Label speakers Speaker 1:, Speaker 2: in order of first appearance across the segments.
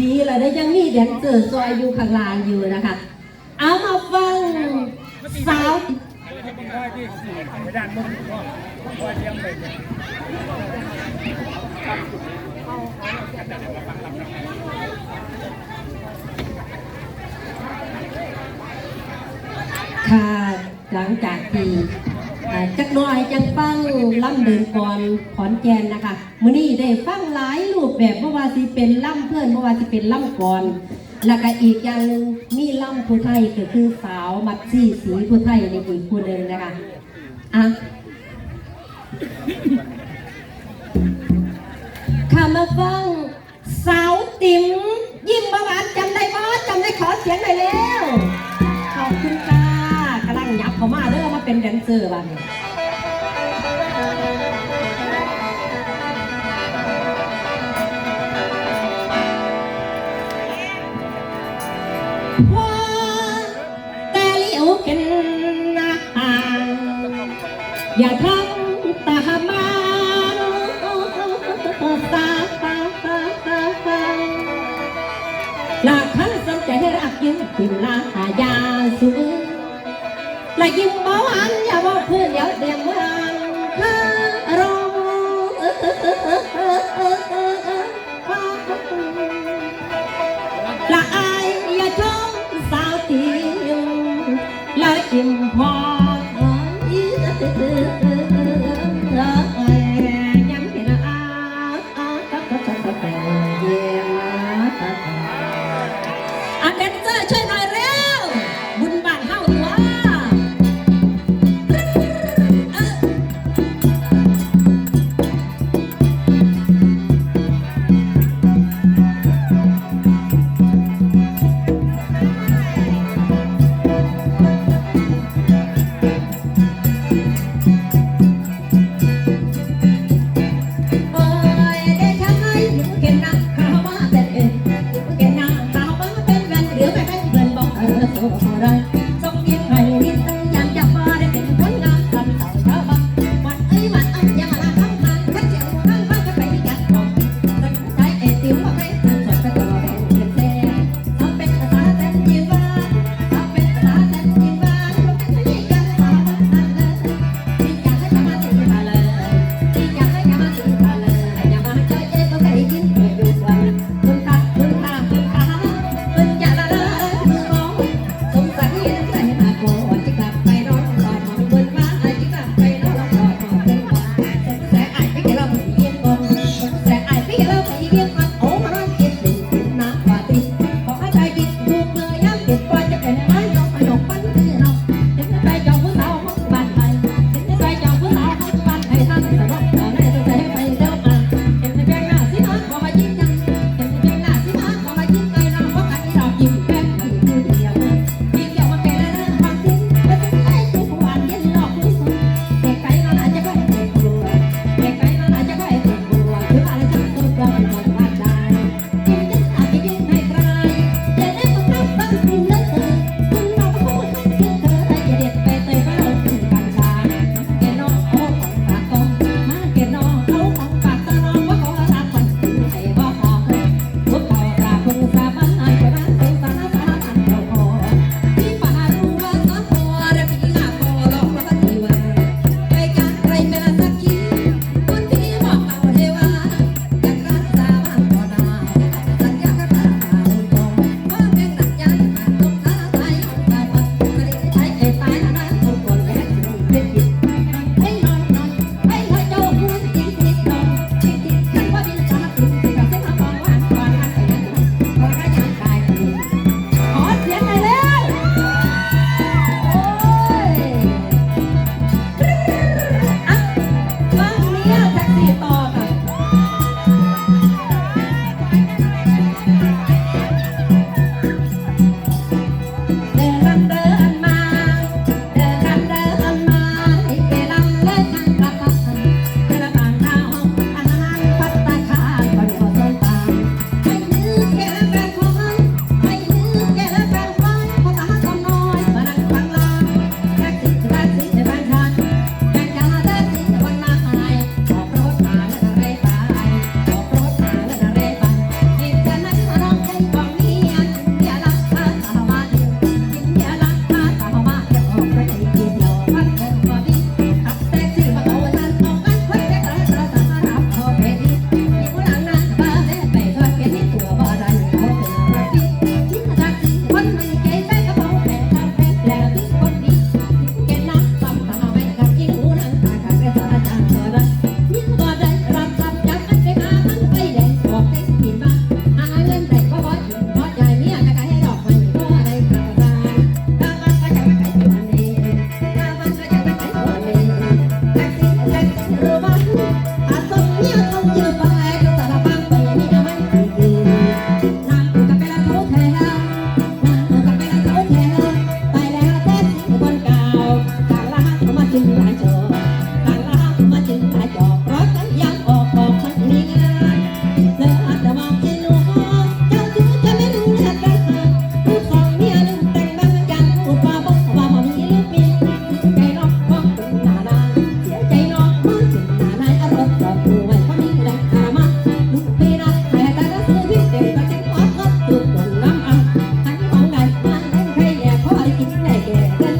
Speaker 1: ดีเลยได้ยังมีแดนเซอร์ซอยอยู่ข้างล่างอยู่นะคะ เอามาฟังสาวค่ะหลังจากที่ จักหน้อยจังฟังล่ำเดินก่อนขอนแก่นนะคะมื้อนี้ได้ฟังหลายรูปแบบเพราว่าสิเป็นล่ำเพื่อนเพราะว่าสิเป็นล่ำก่อนแล้วก็อีกอย่างหนึ่งมีล่ำผู้ไทยก็คือสาวมัดซี่สีผู้ไทยในอีกผู้หนึ่งนะคะอะข้ามาฟังสาวติ๋มยิ้มประหวานจำได้บ่จำได้ขอเสียงหน่อยเร็ว เป็นแดนเซอร์บ้านนี้ว่าแต่เลี้ยวเป็นอาหารอย่าทำตามาสาหลักขันสนใจให้รักยิ้มพิมลาหายาสูงและยิ้มเบาอันอย่าว่า เดี๋ยวมเมืองคารละอายอย่าชมสาวติมละอิ่มพอ จะกินเมื่อไหร่แก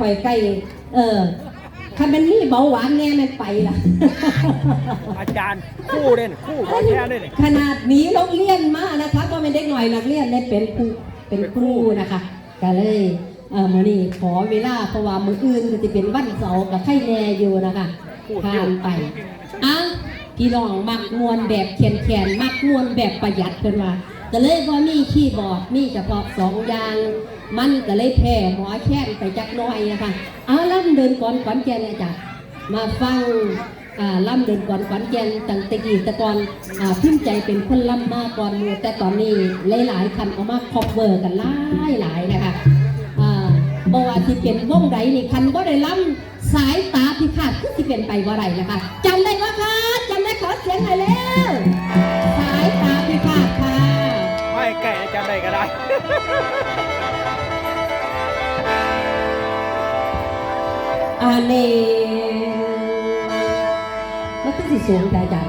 Speaker 1: ข่อยไก่เออคันมันมีเบาหวานแน่แมันไปล่ะ
Speaker 2: อาจารย์คู่เด่นคู่ขอแค่เด่น
Speaker 1: ขนาดหนีโรงเรียนมานะคะก็เป็นเด็กหน่อยนักเรียนได้เป็นครูเป็นครูนะคะก็เลยเออมื้อนี้ขอเวลาเพราะว่ามื้ออื่นก็จะเป็นวันเสาร์กับไข่แน่อยู่นะคะผ่านไปอะพี่น้องมักมวนแบบแขนๆมักมวนแบบประหยัดเพิ่นว่า ก็เลยว่ามีคีย์บอร์ดมีเฉพาะสองอย่าง มันก็เลยแพ้หมอแค้นไปจักน้อยนะคะเอาล่ำเดินก่อนขอนแก่นเลยจ้ะมาฟังอ่าล่ำเดินก่อนขวัญแกนตั้งแต่กี้ต่ก่อนอ่าพิมพ์ใจเป็นคนล่ำมากก่อนมู่แต่ตอนนี้หลายๆคันเอามาคอบเวอร์กันหลายหลายๆนะคะอ่าบว่าที่เป็นวงใดนี่คันบ่ได้ล่ำสายตาพิฆาตคือที่เป็นไปบ่ไรนะคะจำได้ว่าคะจำได้ขอเสียงหน่อยเร็ว
Speaker 2: ไม่ไก่อาจารย์ใดก็ได้
Speaker 1: อาเนมันก็สิสูงแต่จัง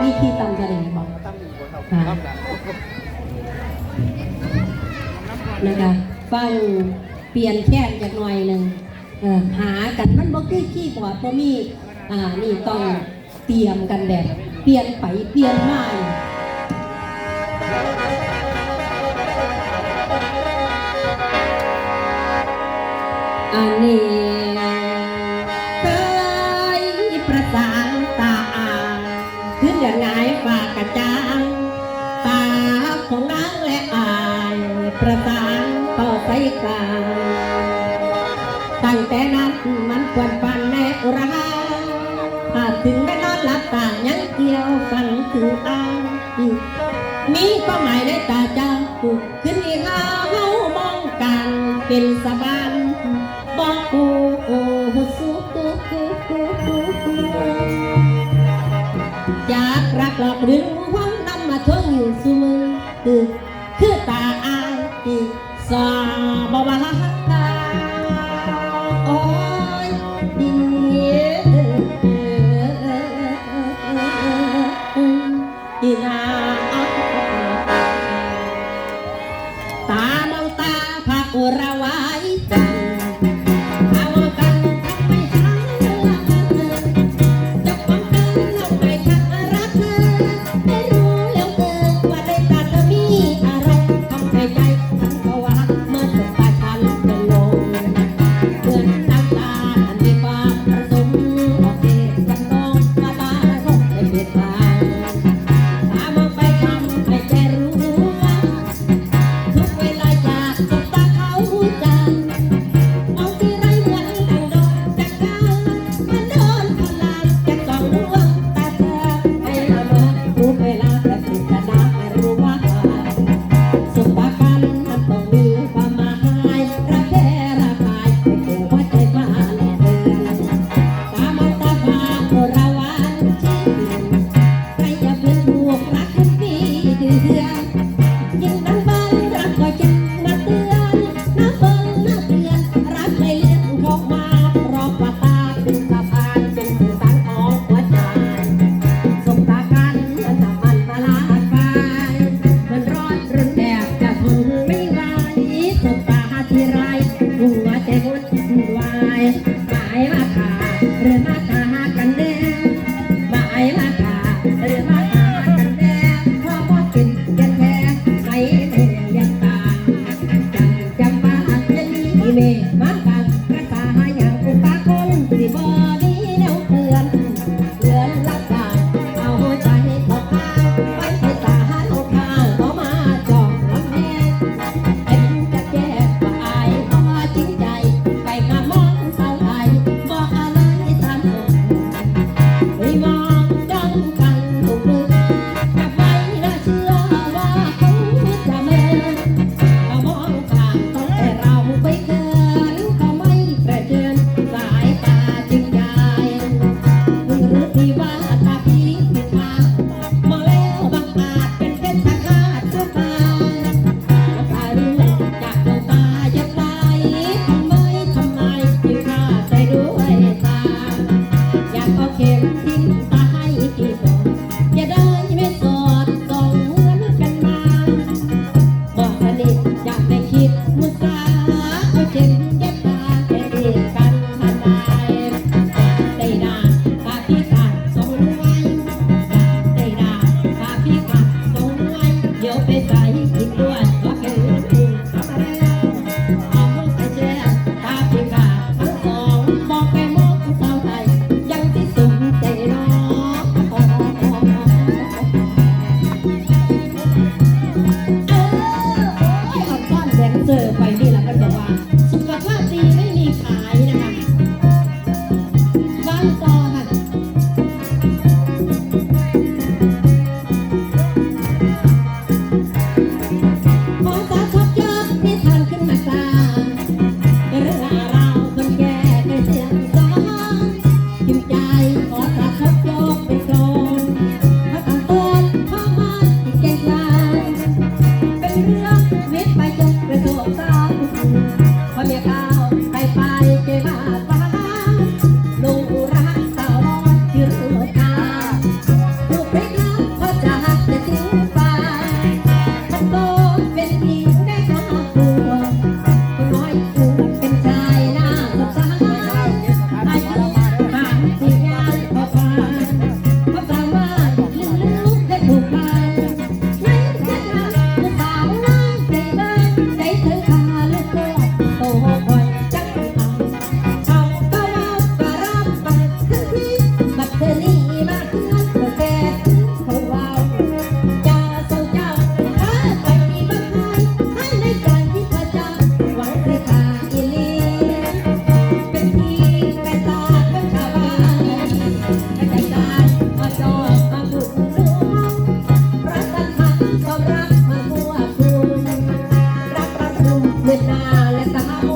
Speaker 1: มีที่ตั้งกันเองบอก
Speaker 2: ตั้งอยู่บนเขา
Speaker 1: ค่ะ
Speaker 2: ครับนะ
Speaker 1: นะคะฟังเปลี่ยนแค่นจากหน่อยหนึ่งเอ่อหากันมันบ่คือขี้บอดบ่มีอ่านี่ต้องเตรียมกันแบบเปลี่ยนไปเปลี่ยนมา อันนี้เคยประสานตาอ่างขึ้นอย่างไงฝากกระจางตาของนางและอาย ประสานต่อใจกลางตั้งแต่นั้นมันควรปันแนอุราถ้าถึงได้นอนหลับตายังเกี่ยวฟังถึงอายมีความหมายในตาเจ้าขึ้นอีกหาเฮามองกันเป็นสบาน รักหลอกหรือหวังนำมาทวงอยู่สมือคือตาอายที่สาบวา เรือนมา เวทนาและตาโ